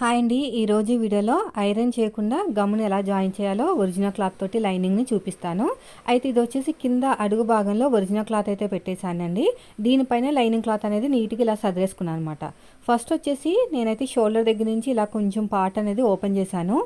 Hi అండి. ఈరోజు వీడియోలో ఐరన్ చేయకుండా గమ్మును ఎలా జాయిన్ చేయాలో ఒరిజినల్ క్లాత్ తోటి లైనింగ్ని చూపిస్తాను. అయితే ఇది వచ్చేసి కింద అడుగు భాగంలో ఒరిజినల్ క్లాత్ అయితే పెట్టేశానండి. దీనిపైన లైనింగ్ క్లాత్ అనేది నీట్గా ఇలా సదిరేసుకున్నాను అనమాట ఫస్ట్ వచ్చేసి నేనైతే షోల్డర్ దగ్గర నుంచి ఇలా కొంచెం పార్ట్ అనేది ఓపెన్ చేశాను.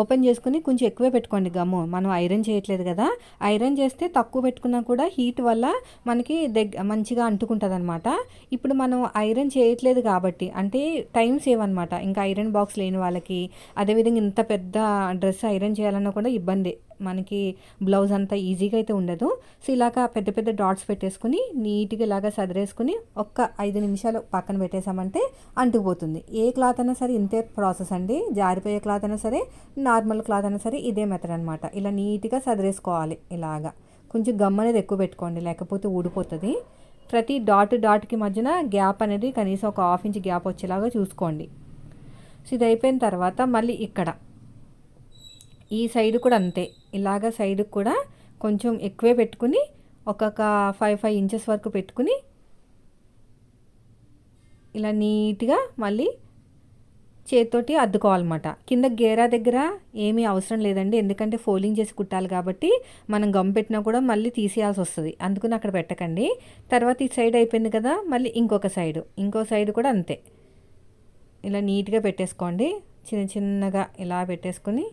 ఓపెన్ చేసుకుని కొంచెం ఎక్కువే పెట్టుకోండి గమ్ము. మనం ఐరన్ చేయట్లేదు కదా. ఐరన్ చేస్తే తక్కువ పెట్టుకున్నా కూడా హీట్ వల్ల మనకి దగ్గ మంచిగా అంటుకుంటుంది అనమాట ఇప్పుడు మనం ఐరన్ చేయట్లేదు కాబట్టి అంటే టైం సేవ్ అనమాట ఇంకా ఐరన్ బాక్స్ లేని వాళ్ళకి అదేవిధంగా ఇంత పెద్ద డ్రెస్ ఐరన్ చేయాలన్నా కూడా ఇబ్బంది. మనకి బ్లౌజ్ అంతా ఈజీగా అయితే ఉండదు. సో ఇలాగా పెద్ద పెద్ద డాట్స్ పెట్టేసుకుని నీట్గా ఇలాగా సదిరేసుకుని ఒక్క ఐదు నిమిషాలు పక్కన పెట్టేసామంటే అంటుకుపోతుంది. ఏ క్లాత్ అయినా సరే ఇంతే ప్రాసెస్ అండి. జారిపోయే క్లాత్ అయినా సరే నార్మల్ క్లాత్ అయినా సరే ఇదే మెథడ్ అనమాట ఇలా నీట్గా సదిరేసుకోవాలి ఇలాగా. కొంచెం గమ్ అనేది ఎక్కువ పెట్టుకోండి లేకపోతే ఊడిపోతుంది. ప్రతి డాట్ డాట్కి మధ్యన గ్యాప్ అనేది కనీసం ఒక హాఫ్ ఇంచ్ గ్యాప్ వచ్చేలాగా చూసుకోండి. సో ఇది అయిపోయిన తర్వాత మళ్ళీ ఇక్కడ. ఈ సైడ్ కూడా అంతే. ఇలాగ సైడ్కి కూడా కొంచెం ఎక్కువే పెట్టుకుని ఒక్కొక్క ఫైవ్ ఫైవ్ ఇంచెస్ వరకు పెట్టుకుని ఇలా నీట్గా మళ్ళీ చేతితోటి అద్దుకోవాలన్నమాట. కింద గేరా దగ్గర ఏమీ అవసరం లేదండి. ఎందుకంటే ఫోల్డింగ్ చేసి కుట్టాలి కాబట్టి మనం గమ్ పెట్టినా కూడా మళ్ళీ తీసేయాల్సి వస్తుంది. అందుకని అక్కడ పెట్టకండి. తర్వాత ఈ సైడ్ అయిపోయింది కదా మళ్ళీ ఇంకొక సైడ్. ఇంకో సైడ్ కూడా అంతే. ఇలా నీట్గా పెట్టేసుకోండి. చిన్న చిన్నగా ఇలా పెట్టేసుకొని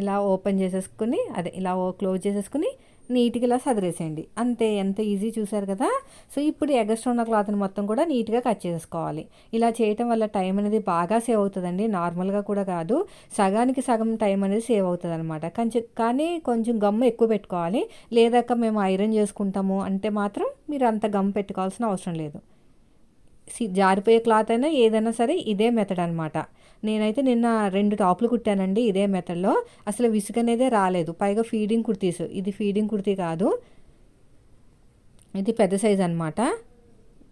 ఇలా ఓపెన్ చేసేసుకుని అదే ఇలా క్లోజ్ చేసేసుకుని నీట్గా ఇలా సదిరేసేయండి. అంతే ఎంత ఈజీ చూసారు కదా? సో ఇప్పుడు ఎగస్ట్రా ఉన్న క్లాత్ని మొత్తం కూడా నీట్గా కట్ చేసుకోవాలి ఇలా చేయటం వల్ల టైం అనేది బాగా సేవ్ అవుతుందండి. నార్మల్గా కూడా కాదు. సగానికి సగం టైం అనేది సేవ్ అవుతుంది అనమాట కొంచెం కానీ కొంచెం గమ్ము ఎక్కువ పెట్టుకోవాలి. లేదాక మేము ఐరన్ చేసుకుంటాము అంటే మాత్రం మీరు అంత గమ్ పెట్టుకోవాల్సిన అవసరం లేదు. జారిపోయే క్లాత్ అయినా ఏదైనా సరే ఇదే మెథడ్ అనమాట నేనైతే నిన్న రెండు టాప్లు కుట్టానండి ఇదే మెథడ్లో అసలు విసుగనేదే రాలేదు. పైగా ఫీడింగ్ కుర్తీస్. ఇది ఫీడింగ్ కుర్తీ కాదు. ఇది పెద్ద సైజ్ అనమాట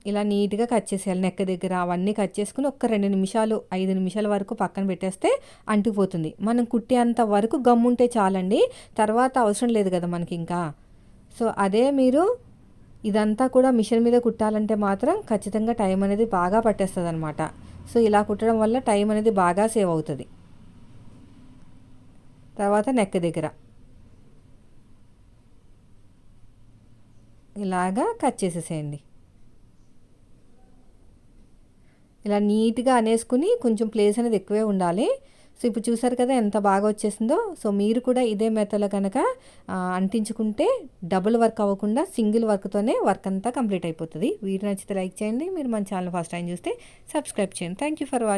ఇలా నీట్గా కట్ చేసేయాలి. నెక్క దగ్గర అవన్నీ కట్ చేసుకుని ఒక్క రెండు నిమిషాలు ఐదు నిమిషాల వరకు పక్కన పెట్టేస్తే అంటుకుపోతుంది. మనం కుట్టేంత వరకు గమ్ముంటే చాలండి. తర్వాత అవసరం లేదు కదా మనకి ఇంకా. సో అదే మీరు ఇదంతా కూడా మిషన్ మీద కుట్టాలంటే మాత్రం ఖచ్చితంగా టైం అనేది బాగా పట్టేస్తుంది అనమాట సో ఇలా కుట్టడం వల్ల టైం అనేది బాగా సేవ్ అవుతుంది. తర్వాత నెక్ దగ్గర. ఇలాగా కట్ చేసేసేయండి. ఇలా నీట్గా అనేసుకుని కొంచెం ప్లేస్ అనేది ఎక్కువే ఉండాలి. సో ఇప్పుడు చూసారు కదా ఎంత బాగా వచ్చేసిందో. సో మీరు కూడా ఇదే మెథడ్లో కనుక అంటించుకుంటే డబుల్ వర్క్ అవ్వకుండా సింగిల్ వర్క్తోనే వర్క్ అంతా కంప్లీట్ అయిపోతుంది. వీడియో నచ్చితే లైక్ చేయండి. మీరు మన ఛానల్ ఫస్ట్ టైం చూస్తే సబ్స్క్రైబ్ చేయండి. Thank you for watching